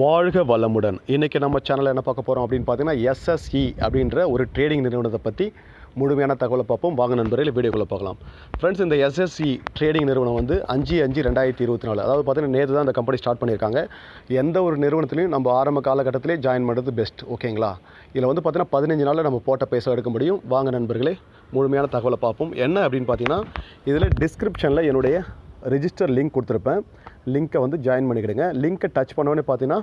வாழ்க வளமுடன். இன்றைக்கி நம்ம சேனலில் என்ன பார்க்க போகிறோம் அப்படின்னு பார்த்தீங்கன்னா எஸ்எஸ்இ அப்படின்ற ஒரு ட்ரேடிங் நிறுவனத்தை பற்றி முழுமையான தகவலை பார்ப்போம். வாங்க நண்பர்கள் வீடியோக்குள்ளே பார்க்கலாம் ஃப்ரெண்ட்ஸ் இந்த எஸ்எஸ்இ ட்ரேடிங் நிறுவனம் வந்து அஞ்சு அஞ்சு ரெண்டாயிரத்தி இருபத்தி நாலு. அதாவது பார்த்தீங்கன்னா நேற்று தான் இந்த கம்பெனி ஸ்டார்ட் பண்ணியிருக்காங்க. எந்த ஒரு நிறுவனத்துலையும் நம்ம ஆரம்ப காலகட்டத்திலே ஜாயின் பண்ணுறது பெஸ்ட் ஓகேங்களா? இதில் வந்து பார்த்தீங்கன்னா பதினஞ்சு நாளில் நம்ம போட்ட பைசா எடுக்க முடியும். வாங்க நண்பர்களே முழுமையான தகவலை பார்ப்போம். என்ன அப்படின்னு பார்த்தீங்கன்னா இதில் டிஸ்கிரிப்ஷனில் என்னுடைய ரிஜிஸ்டர் லிங்க் கொடுத்துருப்பேன். லிங்க்கை வந்து ஜாயின் பண்ணிக்கிடுங்க. லிங்க்கை டச் பண்ணோன்னே பார்த்தீங்கன்னா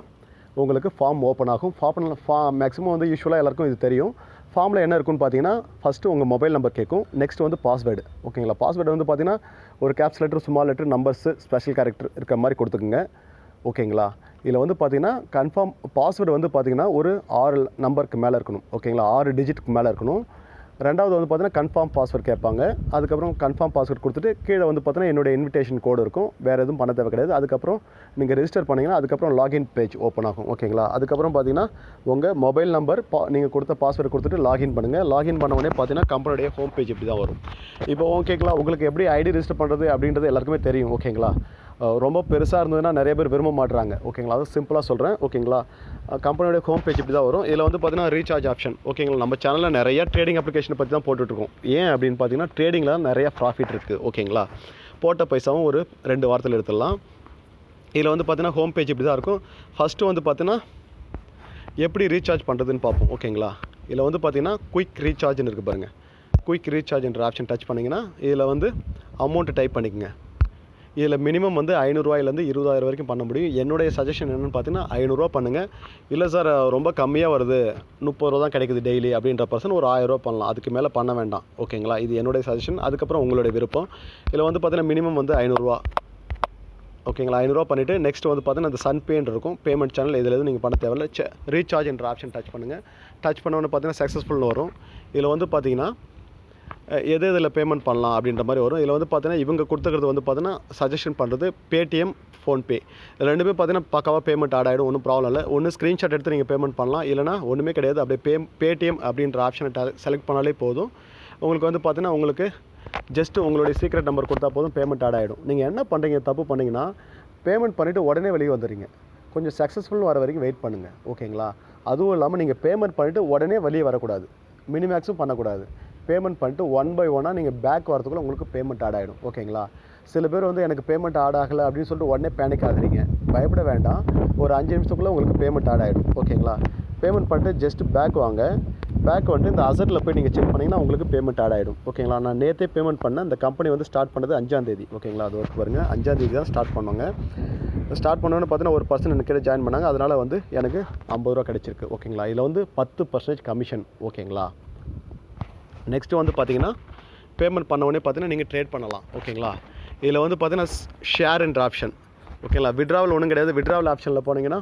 உங்களுக்கு ஃபார்ம் ஓப்பன் ஆகும். ஃபார்ம் ஃபா மேக்ஸிமம் வந்து யூஸ்வலாக எல்லாருக்கும் இது தெரியும். ஃபார்மில் என்ன இருக்குன்னு பார்த்தீங்கன்னா ஃபஸ்ட்டு உங்கள் மொபைல் நம்பர் கேட்கும். நெக்ஸ்ட் வந்து பாஸ்வேர்டு ஓகேங்களா பாஸ்வேர்டு வந்து பார்த்தீங்கன்னா ஒரு caps letter small letter numbers special character இருக்கிற மாதிரி கொடுத்துக்குங்க. ஓகேங்களா இதில் வந்து பார்த்தீங்கன்னா கன்ஃபார்ம் பாஸ்வேர்டு வந்து பார்த்தீங்கன்னா ஒரு ஆறு நம்பருக்கு மேலே இருக்கணும். ஓகேங்களா ஆறு டிஜிட்டுக்கு மேலே இருக்கணும். ரெண்டாவது வந்து பார்த்தீங்கன்னா கன்ஃபார்ம் பாஸ்வேர்ட் கேட்பாங்க. அதுக்கப்புறம் கன்ஃபார்ம் பாஸ்வேர்ட் கொடுத்துட்டு கீழே வந்து பார்த்தீங்கன்னா என்னுடைய இன்விடேஷன் கோடு இருக்கும். வேறு எதுவும் பண்ண தேவை கிடையாது. அதுக்கப்புறம் நீங்கள் ரெஜிஸ்டர் பண்ணிங்கன்னா அதுக்கப்புறம் லாகின் பேஜ் ஓப்பன் ஆகும். ஓகேங்களா அதுக்கப்புறம் பார்த்தீங்கன்னா உங்கள் மொபைல் நம்பர் பா நீங்கள் கொடுத்த பாஸ்வேர்டு கொடுத்துட்டு லாகின் பண்ணுங்கள் லாகின் பண்ண உடனே பார்த்தீங்கன்னா கம்பெனியுடைய ஹோம் பேஜ் இப்படி தான் வரும். இப்போ ஓகேங்களா உங்களுக்கு எப்படி ஐடி ரெஜிஸ்டர் பண்ணுறது அப்படின்றது எல்லாருக்குமே தெரியும். ஓகேங்களா ரொம்ப பெருசாக இருந்ததுன்னா நிறைய பேர் விரும்ப மாட்டுறாங்க ஓகேங்களா அது சிம்பிளாக சொல்கிறேன் ஓகேங்களா கம்பெனியோட ஹோம் பேஜ் இப்படி தான் வரும். இதில் வந்து பார்த்தீங்கன்னா ரீசார்ஜ் ஆப்ஷன் ஓகேங்களா நம்ம சேனலில் நிறைய ட்ரேடிங் அப்ளிகேஷன் பற்றி தான் போட்டுட்ருக்கோம். ஏன் அப்படின்னு பார்த்தீங்கன்னா ட்ரேடிங்கில் நிறைய ப்ராஃபிட் இருக்குது ஓகேங்களா போட்ட பைசாவும் ஒரு ரெண்டு வாரத்தில் எடுத்துடலாம். இதில் வந்து பார்த்தீங்கன்னா ஹோம் பேஜ் இப்படி தான் இருக்கும். ஃபஸ்ட்டு வந்து பார்த்தீங்கன்னா எப்படி ரீசார்ஜ் பண்ணுறதுன்னு பார்ப்போம். ஓகேங்களா இதில் வந்து பார்த்தீங்கன்னா குயிக் ரீசார்ஜ்னு இருக்குது பாருங்கள் குயிக் ரீசார்ஜ்ன்ற ஆப்ஷன் டச் பண்ணிங்கன்னா இதில் வந்து அமௌண்ட்டு டைப் பண்ணிக்கங்க. இதில் மினிமம் வந்து ஐநூறுரூவாயிலேருந்து இருபதாயிரம் வரைக்கும் பண்ண முடியும். என்னுடைய சஜஷன் என்னென்னு பார்த்தீங்கன்னா ஐநூறுரூவா பண்ணுங்கள் இல்லை சார் ரொம்ப கம்மியாக வருது. முப்பது ரூபா தான் கிடைக்குது டெய்லி அப்படின்ற பர்சன் ஒரு ஆயிரரூவா பண்ணலாம். அதுக்கு மேலே பண்ண வேண்டாம். ஓகேங்களா இது என்னுடைய சஜஷன் அதுக்கப்புறம் உங்களுடைய விருப்பம். இதில் வந்து பார்த்தீங்கன்னா மினிமம் வந்து ஐநூறுரூவா ஓகேங்களா ஐநூறுரூவா பண்ணிவிட்டு நெக்ஸ்ட் வந்து பார்த்தீங்கன்னா அந்த சன் பேன் இருக்கும். பேமெண்ட் சேனல் இதில் எதுவும் நீங்கள் பண்ண தேவையில்ல. செ ரீசார்ஜ் என்ற ஆப்ஷன் டச் பண்ணுங்கள் டச் பண்ணோன்னு பார்த்தீங்கன்னா சக்ஸஸ்ஃபுல்னு வரும். இதில் வந்து பார்த்தீங்கன்னா எது இதில் பேமெண்ட் பண்ணலாம் அப்படின்ற மாதிரி வரும். இதில் வந்து பார்த்தீங்கன்னா இவங்க கொடுத்துக்கிறது வந்து பார்த்தீங்கன்னா சஜஷன் பண்ணுறது பேடிஎம் ஃபோன்பே இது ரெண்டுமே பார்த்தீங்கன்னா பக்காவாக பேமெண்ட் ஆட் ஆகிடும் ஒன்றும் ப்ராப்ளம் இல்லை. ஒன்று ஸ்க்ரீன்ஷாட் எடுத்து நீங்கள் பேமெண்ட் பண்ணலாம். இல்லைனா ஒன்றுமே கிடையாது. அப்படியே பே பேடிஎம் அப்படின்ற ஆப்ஷனை செலக்ட் பண்ணாலே போதும். உங்களுக்கு வந்து பார்த்தீங்கன்னா உங்களுக்கு ஜஸ்ட்டு உங்களுடைய சீக்ரெட் நம்பர் கொடுத்தா போதும். பேமெண்ட் ஆட் ஆகிடும் நீங்கள் என்ன பண்ணுறீங்க தப்பு பண்ணிங்கன்னா பேமெண்ட் பண்ணிவிட்டு உடனே வெளியே வந்துடுறீங்க. கொஞ்சம் சக்ஸஸ்ஃபுல் வர வரைக்கும் வெயிட் பண்ணுங்கள் ஓகேங்களா அதுவும் இல்லாமல் நீங்கள் பேமெண்ட் பண்ணிவிட்டு உடனே வெளியே வரக்கூடாது. மினிமேக்ஸும் பண்ணக்கூடாது. பேமெண்ட் பண்ணிட்டு ஒன் பை ஒன்னாக நீங்கள் பேக் வரதுக்குள்ளே உங்களுக்கு பேமெண்ட் ஆட் ஆகிடும் ஓகேங்களா சில பேர் வந்து எனக்கு பேமெண்ட் ஆட் ஆகலை அப்படின்னு சொல்லிட்டு உடனே பேனிக் ஆகுறீங்க. பயப்பட வேண்டாம். ஒரு அஞ்சு நிமிஷத்துக்குள்ளே உங்களுக்கு பேமெண்ட் ஆட் ஆகிடும் ஓகேங்களா பேமெண்ட் பண்ணிட்டு ஜஸ்ட் பேக் வாங்க. பேக் வந்துட்டு இந்த அசட்டில் போய் நீங்கள் செக் பண்ணிங்கன்னா உங்களுக்கு பேமெண்ட் ஆட் ஆகிடும் ஓகேங்களா நான் நேற்றே பேமெண்ட் பண்ணேன். இந்த கம்பெனி வந்து ஸ்டார்ட் பண்ணது அஞ்சாந்தேதி ஓகேங்களா அது ஒர்க் பாருங்கள் அஞ்சாந்தேதி தான் ஸ்டார்ட் பண்ணுவாங்க ஸ்டார்ட் பண்ணோன்னு பார்த்தீங்கன்னா ஒரு பர்சன் எனக்கு கிட்ட ஜாயின் பண்ணாங்க. அதனால் வந்து எனக்கு ஐம்பது ரூபா கிடச்சிருக்கு. ஓகேங்களா இதில் வந்து பத்து பர்சன்டேஜ் கமிஷன் ஓகேங்களா நெக்ஸ்ட்டு வந்து பார்த்தீங்கன்னா பேமெண்ட் பண்ண உடனே பார்த்தீங்கன்னா நீங்கள் ட்ரேட் பண்ணலாம். ஓகேங்களா இதில் வந்து பார்த்தீங்கன்னா ஷேர் என்ற ஆப்ஷன் ஓகேங்களா விட்ராவல் ஒன்றும் கிடையாது. விட்ராவல் ஆப்ஷனில் போனீங்கன்னா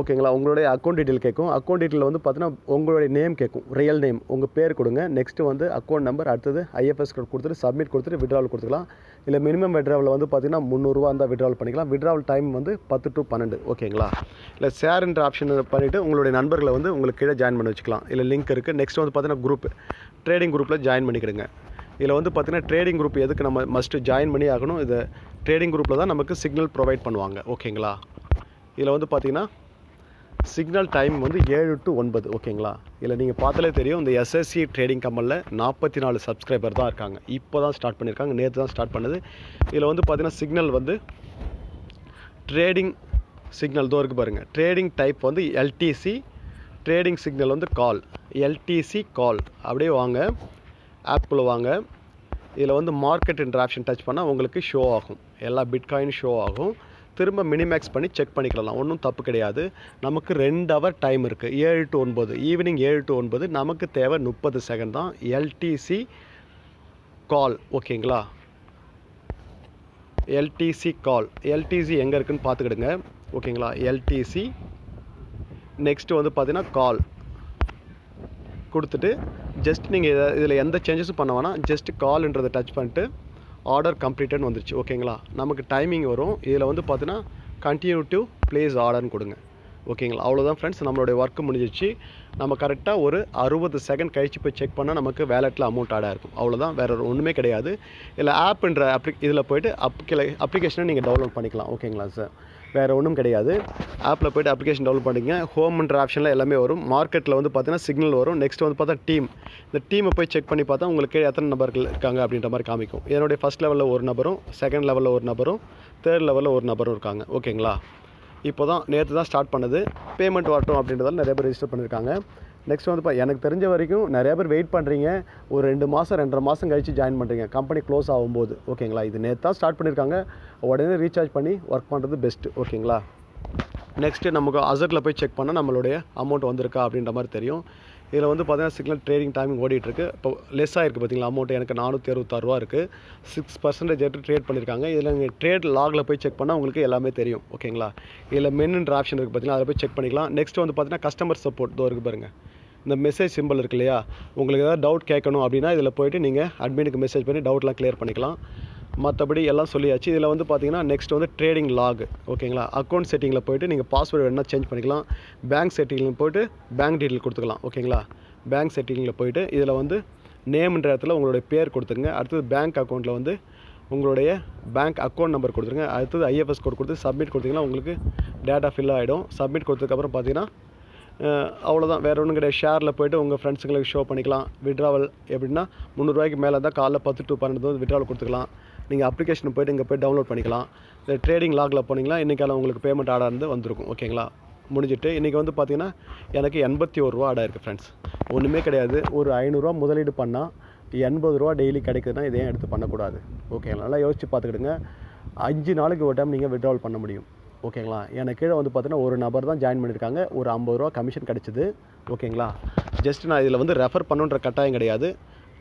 ஓகேங்களா? உங்களுடைய அக்கௌண்ட் டீட்டெயில் கேட்கும் அக்கௌண்ட் டீட்டெயில் வந்து பார்த்தீங்கன்னா உங்களுடைய நேம் கேட்கும் ரியல் நேம் உங்கள் பேர் கொடுங்க. நெக்ஸ்ட்டு வந்து அக்கௌண்ட் நம்பர் அடுத்தது ஐஎஃப்எஸ் கோட் கொடுத்துட்டு சப்மிட் கொடுத்துட்டு விட்ராவல் கொடுத்துக்கலாம். இல்லை மினிமம் விட்ராவல் வந்து பார்த்தீங்கன்னா முந்நூறுரூவா இருந்தால் விட்ராவல் பண்ணிக்கலாம். விட்ராவல் டைம் வந்து பத்து டு பன்னெண்டு. ஓகேங்களா? இல்லை ஷேர்ன்ற ஆப்ஷன் பண்ணிவிட்டு உங்களுடைய நண்பர்களை வந்து உங்களுக்கு கீழே ஜாயின் பண்ணி வச்சுக்கலாம். இல்லை லிங்க் இருக்குது நெக்ஸ்ட் வந்து பார்த்தீங்கன்னா குரூப் ட்ரேடிங் குரூப்பில் ஜாயின் பண்ணிக்கிடுங்க. இதில் வந்து பார்த்தீங்கன்னா ட்ரேடிங் குரூப் எதுக்கு நம்ம மஸ்ட்டு ஜாயின் பண்ணி ஆகணும்? இது ட்ரேடிங் குரூப்பில் தான் நமக்கு சிக்னல் ப்ரொவைட் பண்ணுவாங்க. ஓகேங்களா? இதில் வந்து பார்த்தீங்கன்னா சிக்னல் டைம் வந்து ஏழு டு ஒன்பது ஓகேங்களா? இதில் நீங்கள் பார்த்தாலே தெரியும் இந்த எஸ்எஸ்சி ட்ரேடிங் கம்பெனியில் நாற்பத்தி நாலு சப்ஸ்கிரைபர் தான் இருக்காங்க. இப்போ தான் ஸ்டார்ட் பண்ணியிருக்காங்க நேற்று தான் ஸ்டார்ட் பண்ணது. இதில் வந்து பார்த்தீங்கன்னா சிக்னல் வந்து ட்ரேடிங் சிக்னல் தோ இருக்குது பாருங்கள் ட்ரேடிங் டைப் வந்து எல்டிசி ட்ரேடிங் சிக்னல் வந்து கால் எல்டிசி கால் அப்படியே வாங்க ஆப்புக்குள்ளே வாங்க. இதில் வந்து மார்க்கெட் இன்ட்ராக்ஷன் ஆப்ஷன் டச் பண்ணால் உங்களுக்கு ஷோ ஆகும். எல்லா பிட்காயின் ஷோ ஆகும். திரும்ப மினிமேக்ஸ் பண்ணி செக் பண்ணிக்கலாம். ஒன்றும் தப்பு கிடையாது. நமக்கு ரெண்டு ஹவர் டைம் இருக்குது ஏழு டு ஒன்பது. ஈவினிங் ஏழு டு ஒன்பது. நமக்கு தேவை முப்பது செகண்ட் தான். எல்டிசி கால் ஓகேங்களா எல்டிசி கால் எல்டிசி எங்கே இருக்குன்னு பார்த்துக்கிடுங்க. ஓகேங்களா எல்டிசி நெக்ஸ்ட்டு வந்து பார்த்தீங்கன்னா கால் கொடுத்துட்டு ஜஸ்ட் நீங்கள் இதில் எந்த சேஞ்சஸும் பண்ண வேணாம். ஜஸ்ட் கால்ன்றதை டச் பண்ணிட்டு ஆர்டர் கம்ப்ளீட்டட்னு வந்துருச்சு. ஓகேங்களா நமக்கு டைமிங் வரும். இதில் வந்து பார்த்தீங்கன்னா கண்டினியூ டு ப்ளேஸ் ஆர்டர்னு கொடுங்க. ஓகேங்களா அவ்வளோதான் ஃப்ரெண்ட்ஸ் நம்மளுடைய ஒர்க்கு முடிஞ்சிச்சு நம்ம கரெக்டாக ஒரு அறுபது செகண்ட் கழிச்சு போய் செக் பண்ணால் நமக்கு வேலெட்டில் அமௌண்ட் ஆடாக இருக்கும் அவ்வளோதான் வேறு ஒன்றுமே கிடையாது. இல்லை ஆப்ன்ற அப்ளி இதில் போய்ட்டு அப்ளிகேஷனை நீங்கள் டவுன்லோட் பண்ணிக்கலாம். ஓகேங்களா சார் வேறு ஒன்றும் கிடையாது. ஆப்பில் போய்ட்டு அப்ளிகேஷன் டவுன்லோட் பண்ணிங்க ஹோம்ன்ற ஆப்ஷனில் எல்லாமே வரும். மார்க்கெட்டில் வந்து பார்த்தீங்கன்னா சிக்னல் வரும். நெக்ஸ்ட் வந்து பார்த்தா டீம் இந்த டீமை போய் செக் பண்ணி பார்த்தா உங்களுக்கு எத்தனை நபர்கள் இருக்காங்க அப்படின்ற மாதிரி காமிக்கும். என்னுடைய ஃபஸ்ட் லெவலில் ஒரு நபரும் செகண்ட் லெவலில் ஒரு நபரும் தேர்ட் லெவலில் ஒரு நபரும் இருக்காங்க. ஓகேங்களா இப்போ தான் நேற்று தான் ஸ்டார்ட் பண்ணது. பேமெண்ட் வரட்டும் அப்படின்றதால நிறைய பேர் ரெஜிஸ்டர் பண்ணியிருக்காங்க நெக்ஸ்ட் வந்து இப்போ எனக்கு தெரிஞ்ச வரைக்கும் நிறையா பேர் வெயிட் பண்ணுறீங்க ஒரு ரெண்டு மாதம் ரெண்டரை மாதம் கழித்து ஜாயின் பண்ணுறீங்க கம்பெனி க்ளோஸ் ஆகும்போது ஓகேங்களா இது நேற்று தான் ஸ்டார்ட் பண்ணியிருக்காங்க உடனே ரீசார்ஜ் பண்ணி ஒர்க் பண்ணுறது பெஸ்ட்டு ஓகேங்களா நெக்ஸ்ட்டு நமக்கு அசட்டில் போய் செக் பண்ணால் நம்மளுடைய அமௌண்ட் வந்திருக்கா அப்படின்ற மாதிரி தெரியும். இதில் வந்து பார்த்தீங்கன்னா சிக்னல் ட்ரேடிங் டைமிங் ஓடிட்டுருக்கு. இப்போ லெஸ் ஆகிருக்கு பார்த்தீங்களா அமௌண்ட் எனக்கு நானூற்றி அறுபத்தாறுவா இருக்குது சிக்ஸ் பர்சன்டேஜ் எடுத்து ட்ரேட் பண்ணியிருக்காங்க. இதில் நீங்கள் ட்ரேட் லாகில் போய் செக் பண்ணால் உங்களுக்கு எல்லாமே தெரியும் ஓகேங்களா? இதில் மென்னுன்ற ஆப்ஷன் இருக்குது பார்த்தீங்கன்னா அதில் போய் செக் பண்ணிக்கலாம். நெக்ஸ்ட் வந்து பார்த்தீங்கன்னா கஸ்டமர் சப்போர்ட் இதோ இருக்குது பாருங்கள் இந்த மெசேஜ் சிம்பிள் இருக்கு இல்லையா? உங்களுக்கு ஏதாவது டவுட் கேட்கணும் அப்படின்னா இதில் போயிட்டு நீங்கள் அட்மினுக்கு மெசேஜ் பண்ணி டவுட்லாம் க்ளியர் பண்ணிக்கலாம். மற்றபடி எல்லாம் சொல்லியாச்சு. இதில் வந்து பார்த்தீங்கன்னா நெக்ஸ்ட் வந்து ட்ரேடிங் லாக் ஓகேங்களா அக்கௌண்ட் செட்டிங்கில் போயிட்டு நீங்கள் பாஸ்வேர்டு வேணால் சேஞ்ச் பண்ணிக்கலாம். பேங்க் செட்டிங்கில் போய்ட்டு பேங்க் டீட்டெயில் கொடுத்துக்கலாம் ஓகேங்களா பேங்க் செட்டிங்கில் போயிட்டு இதில் வந்து நேம்ன்ற இடத்துல உங்களுடைய பேர் கொடுத்துருங்க. அடுத்தது பேங்க் அக்கௌண்ட்டில் வந்து உங்களுடைய பேங்க் அக்கௌண்ட் நம்பர் கொடுத்துருங்க. அடுத்தது ஐஎஃப்எஸ் கோட் கொடுத்து சப்மிட் கொடுத்தீங்கன்னா உங்களுக்கு டேட்டா ஃபில் ஆகிடும் சப்மிட் கொடுத்ததுக்கப்புறம் பார்த்தீங்கன்னா அவ்வளோதான் வேறு ஒன்றும் கிடையாது. ஷேரில் போய்ட்டு உங்கள் ஃப்ரெண்ட்ஸுங்களுக்கு ஷோ பண்ணிக்கலாம். விட்ராவல் எப்படின்னா முந்நூறுரூவாய்க்கு மேலே தான் காலைல பத்து டு பன்னெண்டு வந்து விட்ராவல் கொடுத்துக்கலாம். நீங்கள் அப்ளிகேஷன் போய்ட்டு இங்கே போய் டவுன்லோட் பண்ணிக்கலாம். இல்லை ட்ரேடிங் லாகில் போனீங்கன்னா இன்றைக்கான உங்களுக்கு பேமெண்ட் ஆர்டர் இருந்து வந்திருக்கும். ஓகேங்களா முடிஞ்சிட்டு இன்றைக்கி வந்து பார்த்தீங்கன்னா எனக்கு எண்பத்தி ஒரு ரூபா ஆடாக இருக்குது ஃப்ரெண்ட்ஸ் ஒன்றுமே கிடையாது. ஒரு ஐநூறுரூவா முதலீடு பண்ணால் எண்பது ரூபா டெய்லி கிடைக்குதுன்னா இதையும் எடுத்து பண்ணக்கூடாது? ஓகேங்களா நல்லா யோசிச்சு பார்த்துக்கிடுங்க. அஞ்சு நாளைக்கு ஒரு டைம் நீங்கள் விட்ராவல் பண்ண முடியும். ஓகேங்களா எனக்கு கீழே வந்து பார்த்தீங்கன்னா ஒரு நபர் தான் ஜாயின் பண்ணியிருக்காங்க. ஒரு ஐம்பது ரூபா கமிஷன் கிடச்சிது. ஓகேங்களா ஜஸ்ட் நான் இதில் வந்து ரெஃபர் பண்ணுன்ற கட்டாயம் கிடையாது.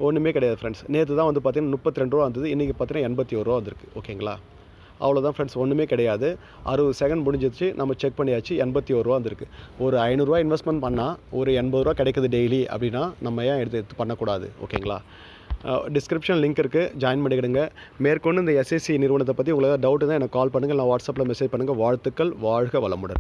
ஒன்றுமே கிடையாது ஃப்ரெண்ட்ஸ் நேற்று தான் வந்து பார்த்தீங்கன்னா முப்பத்தி ரெண்டு ரூபா வந்தது இன்றைக்கி பார்த்தீங்கன்னா எண்பத்தி ஒரு ரூபா வந்திருக்கு ஓகேங்களா? அவ்வளோதான் ஃப்ரெண்ட்ஸ் ஒன்றுமே கிடையாது. அறுபது செகண்ட் முடிஞ்சிருச்சு நம்ம செக் பண்ணியாச்சு எண்பத்தி ஒரு ரூபா வந்திருக்கு. ஒரு ஐநூறுரூவா இன்வெஸ்ட்மெண்ட் பண்ணால் ஒரு எண்பது ரூபா கிடைக்குது டெய்லி அப்படின்னா நம்ம ஏன் எடுத்து எடுத்து பண்ணக்கூடாது ஓகேங்களா? டிஸ்கிரிப்ஷன் லிங்க் இருக்குது ஜாயின் பண்ணிக்கிடுங்க. மேற்கொண்டு இந்த எஸ்எஸ்சி நிறுவனத்தை பற்றி உங்களுக்கு டவுட் தான் எனக்கு கால் பண்ணுங்கள் நான் வாட்ஸ்அப்பில் மெசேஜ் பண்ணுங்கள் வாழ்த்துக்கள் வாழ்க வளமுடன்.